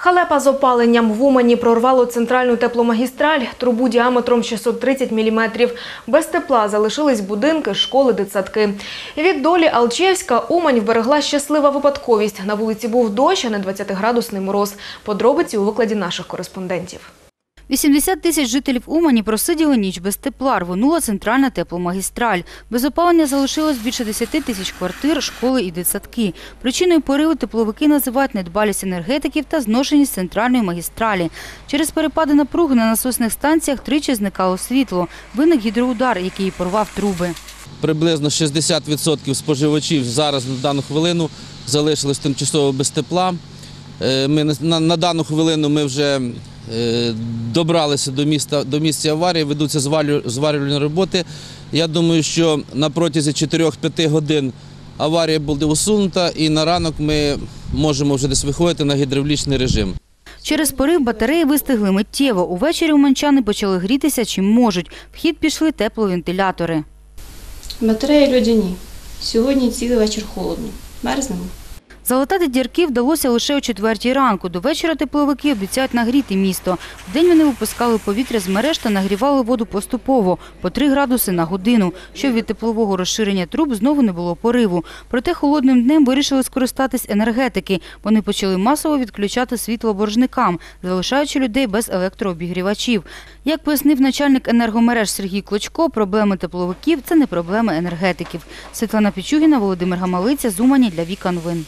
Халепа з опаленням в Умані прорвало центральну тепломагістраль, трубу діаметром 630 мм. Без тепла залишились будинки, школи, дитсадки. Від долі Алчевська Умань вберегла щаслива випадковість. На вулиці був дощ, а не 20-градусний мороз. Подробиці у викладі наших кореспондентів. 80 тисяч жителів Умані просиділи ніч без тепла, рвонула центральна тепломагістраль. Без опалення залишилось більше 10 тисяч квартир, школи і дитсадки. Причиною пориву тепловики називають недбалість енергетиків та зношеність центральної магістралі. Через перепади напруги на насосних станціях тричі зникало світло. Виник гідроудар, який порвав труби. Приблизно 60% споживачів зараз на дану хвилину залишились тимчасово без тепла. Е, на- дану хвилину ми вже добралися до міста до місця аварії, ведуться зварювальні роботи. Я думаю, що на протязі 4-5 годин аварія буде усунута, і на ранок ми можемо вже десь виходити на гідравлічний режим. Через порив батареї вистигли миттєво. Увечері уманчани почали грітися чим можуть. В хід пішли тепловентилятори. Батареї льодяні. Сьогодні цілий вечір холодно. Мерзнемо. Залатати дірки вдалося лише о четвертій ранку. До вечора тепловики обіцяють нагріти місто. Вдень вони випускали повітря з мереж та нагрівали воду поступово – по 3 градуси на годину, щоб від теплового розширення труб знову не було пориву. Проте холодним днем вирішили скористатись енергетики. Вони почали масово відключати світло боржникам, залишаючи людей без електрообігрівачів. Як пояснив начальник енергомереж Сергій Клочко, проблеми тепловиків – це не проблеми енергетиків. Світлана Пічугіна, Володимир Гамалиця, Зумані для Віка Новин.